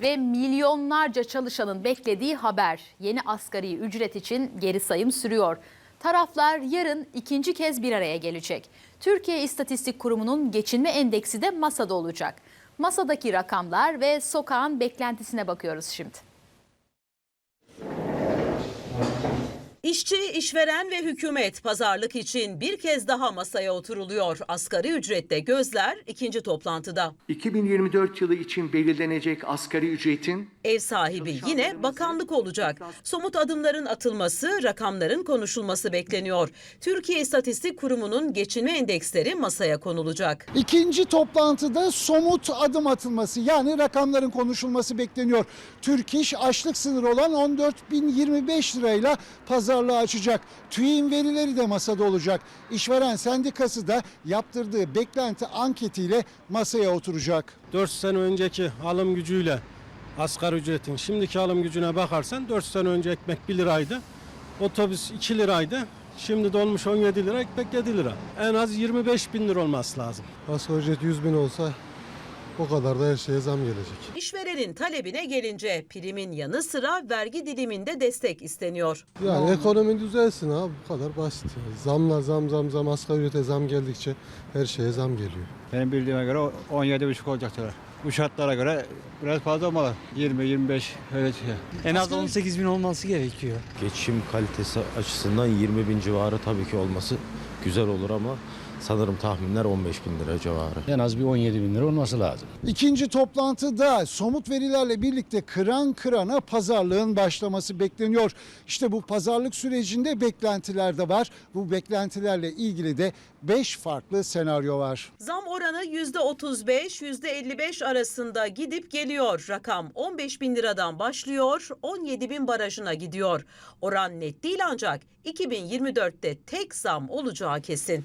Ve milyonlarca çalışanın beklediği haber yeni asgari ücret için geri sayım sürüyor. Taraflar yarın ikinci kez bir araya gelecek. Türkiye İstatistik Kurumu'nun geçinme endeksi de masada olacak. Masadaki rakamlar ve sokağın beklentisine bakıyoruz şimdi. İşçi, işveren ve hükümet pazarlık için bir kez daha masaya oturuluyor. Asgari ücrette gözler ikinci toplantıda. 2024 yılı için belirlenecek asgari ücretin Ev sahibi yine bakanlık olacak. Somut adımların atılması, rakamların konuşulması bekleniyor. Türkiye İstatistik Kurumu'nun geçinme endeksleri masaya konulacak. İkinci toplantıda somut adım atılması yani rakamların konuşulması bekleniyor. Türk İş açlık sınırı olan 14.025 lirayla pazarlığı açacak. TÜİ'nin verileri de masada olacak. İşveren sendikası da yaptırdığı beklenti anketiyle masaya oturacak. 4 sene önceki alım gücüyle asgari ücretin şimdiki alım gücüne bakarsan 4 sene önce ekmek 1 liraydı. Otobüs 2 liraydı. Şimdi dolmuş 17 lira, ekmek 7 lira. En az 25 bin lira olması lazım. Asgari ücret 100 bin olsa o kadar da her şeye zam gelecek. İşverenin talebine gelince primin yanı sıra vergi diliminde destek isteniyor. Yani ekonomi düzelsin abi bu kadar basit. Yani. Zamlar zam zam zam asgari ücrete zam geldikçe her şeye zam geliyor. Benim bildiğime göre 17,5 olacak diyorlar. Bu şartlara göre biraz fazla olmalı. 20-25 öyle şey. En az 18 bin olması gerekiyor. Geçim kalitesi açısından 20 bin civarı tabii ki olması güzel olur ama sanırım tahminler 15 bin lira civarı. En az bir 17 bin lira olması lazım. İkinci toplantıda somut verilerle birlikte kıran kırana pazarlığın başlaması bekleniyor. İşte bu pazarlık sürecinde beklentiler de var. Bu beklentilerle ilgili de 5 farklı senaryo var. Zam oranı %35, %55 arasında gidip geliyor. Rakam 15 bin liradan başlıyor, 17 bin barajına gidiyor. Oran net değil ancak 2024'te tek zam olacağı kesin.